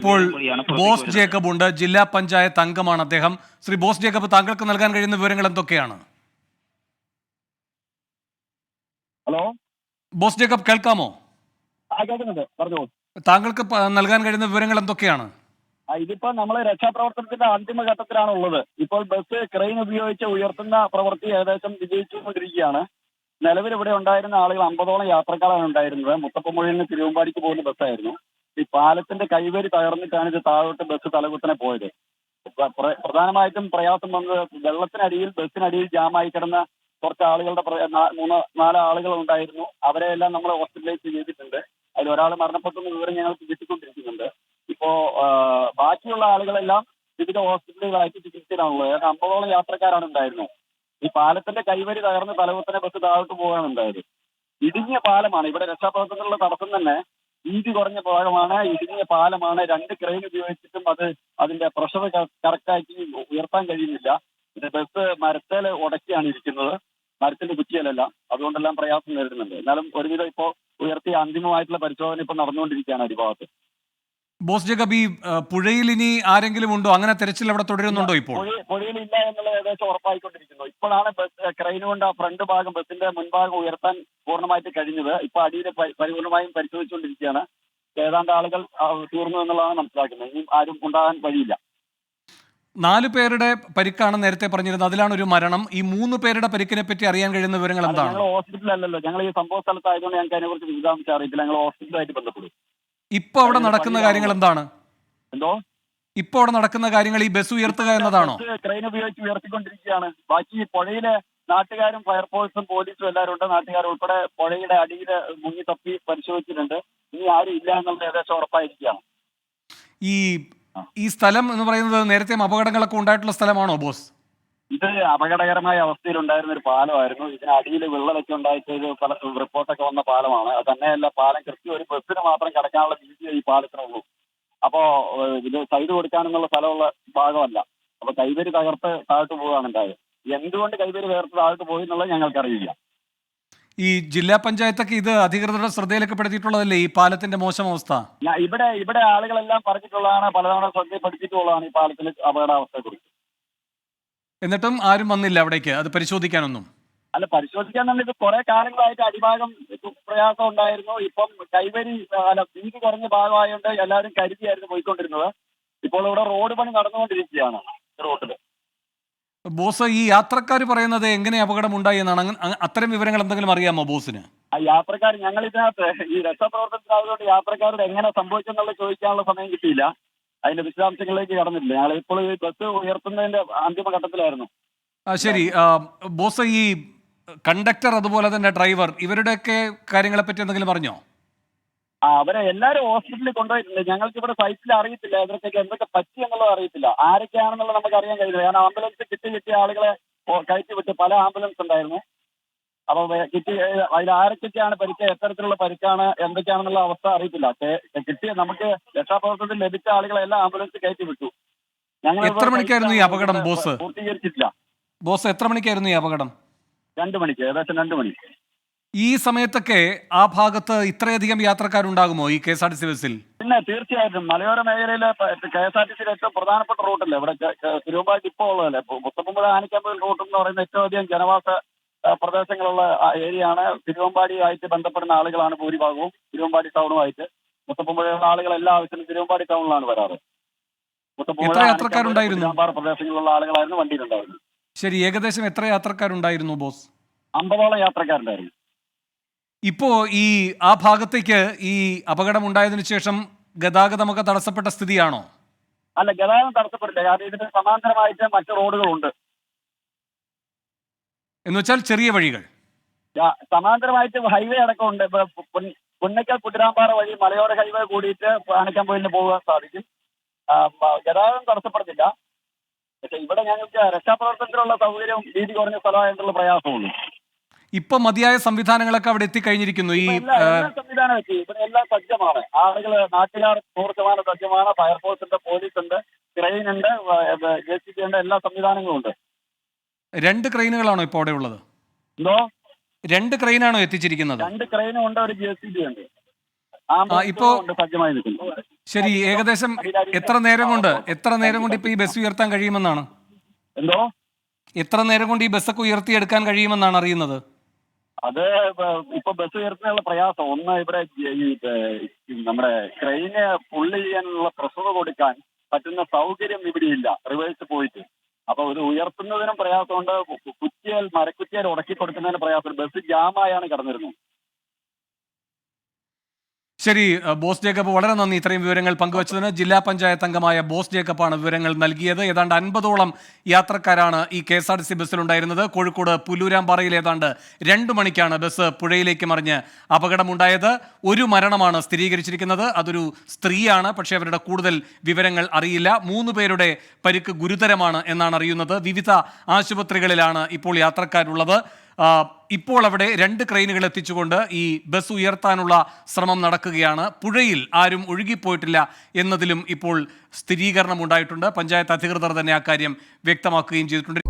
ഇപ്പോൾ boss Jacob ഉണ്ട്. ജില്ലാ പഞ്ചായത്ത് അംഗമാണ് അദ്ദേഹം. ശ്രീ ബോസ് ജേക്കബ് താങ്കൾക്ക് നൽകാൻ കഴിയുന്ന വിവരങ്ങൾ എന്തൊക്കെയാണ്? ഹലോ? ബോസ് ജേക്കബ് കേൾക്കാമോ? താങ്കൾക്ക് നൽകാൻ കഴിയുന്ന വിവരങ്ങൾ എന്തൊക്കെയാണ്? ഇതിപ്പോ നമ്മൾ രക്ഷാപ്രവർത്തനത്തിന്റെ അന്തിമ ഘട്ടത്തിലാണ് ഉള്ളത് ഇപ്പോൾ ബസ് ക്രെയിൻ ഉപയോഗിച്ച് ഉയർത്തുന്ന പ്രവൃത്തി ഏകദേശം വിജയിച്ചുകൊണ്ടിരിക്കുകയാണ്. നിലവിൽ ഇവിടെ ഉണ്ടായിരുന്ന ആളുകൾ അമ്പതോളം യാത്രക്കാരാണ് ഉണ്ടായിരുന്നത്. മുത്തപ്പമൊഴിയിൽ നിന്ന് തിരുവമ്പാടിക്ക് പോകുന്ന ബസ്സായിരുന്നു. ഈ പാലത്തിന്റെ കൈവരി തകർന്നിട്ടാണ് ഇത് താഴോട്ട് ബസ് തലകുത്തനെ പോയത്. പ്ര- പ്ര- പ്രധാനമായിട്ടും പ്രയാസം വന്നത് വെള്ളത്തിനടിയിൽ ബസ്സിനടിയിൽ ജാമായി കിടന്ന കുറച്ച് ആളുകളുടെ മൂന്ന് നാല് ആളുകൾ ഉണ്ടായിരുന്നു. അവരെ എല്ലാം നമ്മൾ ഹോസ്പിറ്റലൈസ് ചെയ്തിട്ടുണ്ട്. അതിൽ ഒരാൾ മരണപ്പെട്ടെന്ന് വിവരം ഞങ്ങൾ കിട്ടിക്കൊണ്ടിരിക്കുന്നുണ്ട് ഇപ്പോ ബാക്കിയുള്ള ആളുകളെല്ലാം വിവിധ ഹോസ്പിറ്റലുകളായിട്ട് ചികിത്സയിലാണുള്ളത്. ഏതാണ്ട് അമ്പതോളം യാത്രക്കാരാണ് ഉണ്ടായിരുന്നത്. ഈ പാലത്തിന്റെ കൈവരി തകർന്ന് തലകുത്തനെ ബസ് താഴോട്ട് പോകാണ് ഉണ്ടായത്. ഇടുങ്ങിയ പാലമാണ്. ഇവിടെ രക്ഷാപ്രവർത്തനങ്ങളുടെ തടസ്സം തന്നെ വീതി കുറഞ്ഞ ഭാഗമാണ് ഇടുങ്ങിയ പാലമാണ്. രണ്ട് ക്രെയിൻ ഉപയോഗിച്ചിട്ടും അത് അതിന്റെ പ്രഷർ കറക്റ്റാക്കി ഉയർത്താൻ കഴിയുന്നില്ല. പിന്നെ ബസ് മരത്തേൽ ഉടക്കിയാണ് ഇരിക്കുന്നത്. മരത്തിന്റെ കുറ്റിയിലല്ല. അതുകൊണ്ടെല്ലാം പ്രയാസം നേരിടുന്നുണ്ട്. എന്നാലും ഒരുവിധം ഇപ്പോ ഉയർത്തിയ അന്തിമമായിട്ടുള്ള പരിശോധന ഇപ്പൊ നടന്നുകൊണ്ടിരിക്കുകയാണ് അടിഭാഗത്ത്. ബോസ് ജഗബ് പുഴയിൽ ഇനി ആരെങ്കിലും ഉണ്ടോ? അങ്ങനെ തെരച്ചിൽ അവിടെ തുടരുന്നുണ്ടോ ഇപ്പോൾ? പുഴയിൽ പുഴയിലില്ല എന്നുള്ളത് ഏകദേശം ഉറപ്പായിക്കൊണ്ടിരിക്കുന്നു. ഇപ്പോഴാണ് ബസ് ക്രെയിൻ കൊണ്ട് ആ ഫ്രണ്ട് ഭാഗം ബസിന്റെ മുൻഭാഗം ഉയർത്താൻ പൂർണമായിട്ട് കഴിഞ്ഞത്. ഇപ്പൊ അടിയിലെ പരിപൂർണമായും പരിശോധിച്ചുകൊണ്ടിരിക്കുകയാണ്. ഏതാണ്ട് ആളുകൾ തീർന്നു എന്നുള്ളതാണ് മനസ്സിലാക്കുന്നത്. ഇനിയും ആരും ഉണ്ടാകാൻ വഴിയില്ല നാല് പേരുടെ പരിക്കാണ് നേരത്തെ പറഞ്ഞിരുന്നത്. അതിലാണ് ഒരു മരണം. ഈ മൂന്ന് പേരുടെ പരിക്കിനെ പറ്റി അറിയാൻ കഴിയുന്ന വിവരങ്ങൾ എന്താണ്? ഞങ്ങൾ ഹോസ്പിറ്റലല്ലല്ലോ ഞങ്ങൾ ഈ സംഭവ സ്ഥലത്തായതുകൊണ്ട് ഞങ്ങൾക്ക് അതിനെക്കുറിച്ച് വിശദാംശം അറിയത്തില്ല. ഞങ്ങൾ ഹോസ്പിറ്റലായിട്ട് ബന്ധപ്പെടും. ഇപ്പൊ അവിടെ നടക്കുന്ന കാര്യങ്ങൾ എന്താണ് എന്തോ? ഇപ്പൊ അവിടെ നടക്കുന്ന കാര്യങ്ങൾ ഈ ബസ് ഉയർത്തുക എന്നതാണോ? ട്രെയിൻ ക്രെയിൻ ഉപയോഗിച്ച് ഉയർത്തിക്കൊണ്ടിരിക്കുകയാണ്. ബാക്കി പുഴയിലെ നാട്ടുകാരും ഫയർഫോഴ്സും പോലീസും എല്ലാവരും ഉണ്ട്. നാട്ടുകാർ ഉൾപ്പെടെ പുഴയുടെ അടിയിൽ മുങ്ങി തപ്പി പരിശോധിച്ചിട്ടുണ്ട്. ഇനി ആരും ഇല്ല എന്നുള്ള ഏകദേശം ഉറപ്പായിരിക്കുകയാണ്. ഈ ഈ സ്ഥലം എന്ന് പറയുന്നത് നേരത്തെ അപകടങ്ങളൊക്കെ ഉണ്ടായിട്ടുള്ള സ്ഥലമാണോ ബോസ്? ഇത് അപകടകരമായ അവസ്ഥയിൽ ഉണ്ടായിരുന്ന ഒരു പാലമായിരുന്നു. ഇതിന് അടിയിൽ വിള്ളലൊക്കെ ഉണ്ടായിട്ട് റിപ്പോർട്ടൊക്കെ വന്ന പാലമാണ്. അത് തന്നെയല്ല പാലം കൃത്യം ഒരു ബസ്സിന് മാത്രം കിടക്കാനുള്ള ഈ പാലത്തിനുള്ളൂ അപ്പോ ഇത് സൈഡ് കൊടുക്കാനെന്നുള്ള സ്ഥലമുള്ള ഭാഗമല്ല. അപ്പൊ കൈവരി തകർത്ത് താഴോട്ട് പോവുകയാണ് ഉണ്ടായത് എന്തുകൊണ്ട് കൈവരി തകർത്ത് താഴോട്ട് പോയി എന്നുള്ളത് ഞങ്ങൾക്കറിയില്ല. ഈ ജില്ലാ പഞ്ചായത്തൊക്കെ ഇത് അധികൃതരുടെ ശ്രദ്ധയിലൊക്കെ പെടുത്തിയിട്ടുള്ളതല്ലേ ഈ പാലത്തിന്റെ മോശം അവസ്ഥ? ഇവിടെ ഇവിടെ ആളുകളെല്ലാം പറഞ്ഞിട്ടുള്ളതാണ് പലതവണ ശ്രദ്ധയിൽപ്പെടുത്തിയിട്ടുള്ളതാണ് ഈ പാലത്തിന്റെ അപകടാവസ്ഥയെ കുറിച്ച് എന്നിട്ടും ആരും വന്നില്ല അവിടേക്ക്. അത് പരിശോധിക്കാനൊന്നും. അല്ല പരിശോധിക്കാൻ തന്നെ ഇത് കുറെ കാലങ്ങളായിട്ട് അടിഭാഗം പ്രയാസം ഉണ്ടായിരുന്നു. ഇപ്പം കൈവരി അല്ല വീതി കുറഞ്ഞ ഭാഗമായതുകൊണ്ട് എല്ലാവരും കരുതിയായിരുന്നു പോയിക്കൊണ്ടിരുന്നത്. ഇപ്പോൾ ഇവിടെ റോഡ് പണി നടന്നുകൊണ്ടിരിക്കുകയാണ് റോഡിൽ ബോസ് ഈ യാത്രക്കാർ പറയുന്നത് എങ്ങനെ അപകടം ഉണ്ടായി എന്നാണ് അത്തരം വിവരങ്ങൾ എന്തെങ്കിലും അറിയാമോ ബോസിന്? ആ യാത്രക്കാർ ഞങ്ങൾ ഇതിനകത്ത് ഈ രക്ഷാപ്രവർത്തനത്തിനായതുകൊണ്ട് യാത്രക്കാരോട് എങ്ങനെ സംഭവിച്ചെന്നുള്ളത് ചോദിക്കാനുള്ള സമയം കിട്ടിയില്ല. അതിന്റെ വിശദാംശങ്ങളിലേക്ക് കടന്നിട്ടില്ല. ഞങ്ങൾ ഇപ്പോൾ ഈ ബസ് ഉയർത്തുന്നതിന്റെ അന്തിമ ഘട്ടത്തിലായിരുന്നു. ആ ശരി. ബോസ് ഈ കണ്ടക്ടർ അതുപോലെ തന്നെ ഡ്രൈവർ ഇവരുടെയൊക്കെ കാര്യങ്ങളെ പറ്റി എന്തെങ്കിലും പറഞ്ഞോ? ആ അവരെ എല്ലാവരും ഹോസ്പിറ്റലിൽ കൊണ്ടുപോയിട്ടുണ്ട്. ഞങ്ങൾക്ക് ഇവിടെ സൈറ്റിൽ അറിയത്തില്ല ഇവർക്കൊക്കെ എന്തൊക്കെ പറ്റി എന്നുള്ളത് അറിയത്തില്ല. ആരൊക്കെയാണെന്നുള്ളത് നമുക്ക് അറിയാൻ കഴിയില്ല. കാരണം ആംബുലൻസ് കിട്ടി കിട്ടിയ ആളുകളെ കയറ്റി വിട്ട് പല ആംബുലൻസ് ഉണ്ടായിരുന്നു. അപ്പൊ കിട്ടി അതിൽ ആരൊക്കെയാണ് പരിക്ക് എത്തരത്തിലുള്ള പരിക്കാണ് എന്തൊക്കെയാണെന്നുള്ള അവസ്ഥ അറിയത്തില്ല. കിട്ടിയ നമുക്ക് രക്ഷാപ്രവർത്തനത്തിൽ ലഭിച്ച ആളുകളെ എല്ലാം ആംബുലൻസ് കയറ്റി വിട്ടു. ഞങ്ങൾ എത്ര മണിക്കായിരുന്നു ഈ അപകടം, ബോസ്? പൂർത്തീകരിച്ചിട്ടില്ല. ബോസ് എത്ര മണിക്കായിരുന്നു ഈ അപകടം? രണ്ട് മണിക്ക് ഏകദേശം രണ്ട് മണി. ഈ സമയത്തൊക്കെ ആ ഭാഗത്ത് ഇത്രയധികം യാത്രക്കാരുണ്ടാകുമോ ഈ K S R T C ബസ്സിൽ? പിന്നെ തീർച്ചയായിട്ടും മലയോര മേഖലയിലെ കെ എസ് ആർ ടി സിയിലെ ഏറ്റവും പ്രധാനപ്പെട്ട റൂട്ടല്ലേ ഇവിടെ തിരുവമ്പാടി ഡിപ്പോ ഉള്ളതല്ലേ? മുത്തപ്പുമ്പുഴ ആനിക്കമ്പൽ റൂട്ട് എന്ന് പറയുന്ന ഏറ്റവും അധികം ജനവാസ പ്രദേശങ്ങളുള്ള ഏരിയ ആണ് തിരുവമ്പാടിയുമായിട്ട് ബന്ധപ്പെടുന്ന ആളുകളാണ് ഭൂരിഭാഗവും. തിരുവമ്പാടി ടൗണുമായിട്ട് മുത്തപ്പുമ്പുഴയുള്ള ആളുകൾ എല്ലാ ആവശ്യത്തിനും തിരുവമ്പാടി ടൗണിലാണ് വരാറ്. മുത്തപ്പുമ്പുഴ, പ്രദേശങ്ങളിലുള്ള ആളുകളായിരുന്നു വണ്ടിയിലുണ്ടായിരുന്നത്. ശരി ഏകദേശം എത്ര യാത്രക്കാരുണ്ടായിരുന്നു ബോസ്? അമ്പതോളം യാത്രക്കാരുണ്ടായിരുന്നു. ഇപ്പോ ഈ ആ ഭാഗത്തേക്ക് ഈ അപകടം ഉണ്ടായതിനു ശേഷം ഗതാഗതമൊക്കെ തടസ്സപ്പെട്ട സ്ഥിതിയാണോ? അല്ല ഗതാഗതം തടസ്സപ്പെടില്ല കാരണം ഇതിന് സമാന്തരമായിട്ട് മറ്റു റോഡുകളുണ്ട്. എന്ന് വെച്ചാൽ ചെറിയ വഴികൾ. സമാന്തരമായിട്ട് ഹൈവേ അടക്കമുണ്ട് ഇപ്പൊ പുൻ- പുന്നക്കൽ കുതിരാമ്പാറ വഴി മലയോര ഹൈവേ കൂടിയിട്ട് ആനക്കാമ്പൊയിലിന് പോകാൻ സാധിക്കും. ആ, മ- ഗതാഗതം തടസ്സപ്പെടുന്നില്ല പക്ഷെ ഇവിടെ ഞങ്ങൾക്ക് രക്ഷാപ്രവർത്തനത്തിനുള്ള സൗകര്യം വീതി കുറഞ്ഞ സ്ഥലമായിട്ടുള്ള പ്രയാസമുള്ളൂ ഇപ്പൊ മതിയായ സംവിധാനങ്ങളൊക്കെ അവിടെ എത്തിക്കഴിഞ്ഞിരിക്കുന്നു. ഈ സംവിധാനം എത്തി ഇവിടെ എല്ലാം സജ്ജമാണ്. ആളുകൾ നാട്ടുകാർ നൂറ് ശതമാനം സജ്ജമാണ്. ഫയർഫോഴ്സ് ഉണ്ട് പോലീസ് ഉണ്ട് ക്രെയിൻ ഉണ്ട് ജെ സി ബി ഉണ്ട് എല്ലാ സംവിധാനങ്ങളും ഉണ്ട്. രണ്ട് ക്രെയിനുകളാണോ ഇപ്പൊ അവിടെ ഉള്ളത്? എന്തോ? രണ്ട് ക്രെയിനാണോ എത്തിച്ചിരിക്കുന്നത്? രണ്ട് ക്രെയിനും ഉണ്ട് ഒരു ജെ സി ബി ഉണ്ട് ഇപ്പോ- സജ്ജമായി നിൽക്കുന്നു. ശരി ഏകദേശം എത്ര നേരം കൊണ്ട് എത്ര നേരം കൊണ്ട് ഇപ്പൊ ഈ ബസ് ഉയർത്താൻ കഴിയുമെന്നാണ്? എന്തോ? എത്ര നേരം കൊണ്ട് ഈ ബസ്സൊക്കെ ഉയർത്തിയെടുക്കാൻ കഴിയുമെന്നാണ് അറിയുന്നത്? അത് ഇപ്പൊ- ബസ് ഉയർത്തുന്നതിനുള്ള പ്രയാസം. ഒന്ന് ഇവിടെ നമ്മുടെ ക്രെയിന് പുള്ളി ചെയ്യാനുള്ള പ്രസവ കൊടുക്കാൻ പറ്റുന്ന സൗകര്യം ഇവിടെ ഇല്ല റിവേഴ്സ് പോയിട്ട്. അപ്പൊ ഇത് ഉയർത്തുന്നതിനും പ്രയാസമുണ്ട്. കുറ്റിയാൽ മരക്കുറ്റിയാൽ ഉടക്കി കൊടുക്കുന്നതിന് പ്രയാസം ബസ് ജാമായാണ് കിടന്നിരുന്നത്. ശരി ബോസ് ജേക്കബ് വളരെ നന്ദി ഇത്രയും വിവരങ്ങൾ പങ്കുവച്ചതിന്. ജില്ലാ പഞ്ചായത്ത് അംഗമായ ബോസ് ജേക്കബാണ് വിവരങ്ങൾ നൽകിയത്. ഏതാണ്ട് അൻപതോളം യാത്രക്കാരാണ് ഈ K S R T C ബസ്സിലുണ്ടായിരുന്നത്. Kozhikode പുല്ലൂരാമ്പാറയിൽ ഏതാണ്ട് രണ്ട് മണിക്കാണ് ബസ് പുഴയിലേക്ക് മറിഞ്ഞ് അപകടമുണ്ടായത്. ഒരു മരണമാണ് സ്ഥിരീകരിച്ചിരിക്കുന്നത്. അതൊരു സ്ത്രീയാണ് പക്ഷേ അവരുടെ കൂടുതൽ വിവരങ്ങൾ അറിയില്ല. മൂന്ന് പേരുടെ പരിക്ക് ഗുരുതരമാണ് എന്നാണ് അറിയുന്നത്. വിവിധ ആശുപത്രികളിലാണ് ഇപ്പോൾ യാത്രക്കാരുള്ളത്. ഇപ്പോൾ അവിടെ രണ്ട് ക്രെയിനുകൾ എത്തിച്ചുകൊണ്ട് ഈ ബസ് ഉയർത്താനുള്ള ശ്രമം നടക്കുകയാണ്. പുഴയിൽ ആരും ഒഴുകിപ്പോയിട്ടില്ല എന്നതിലും ഇപ്പോൾ സ്ഥിരീകരണം ഉണ്ടായിട്ടുണ്ട് പഞ്ചായത്ത് അധികൃതർ തന്നെ അക്കാര്യം വ്യക്തമാക്കുകയും ചെയ്തിട്ടുണ്ട്.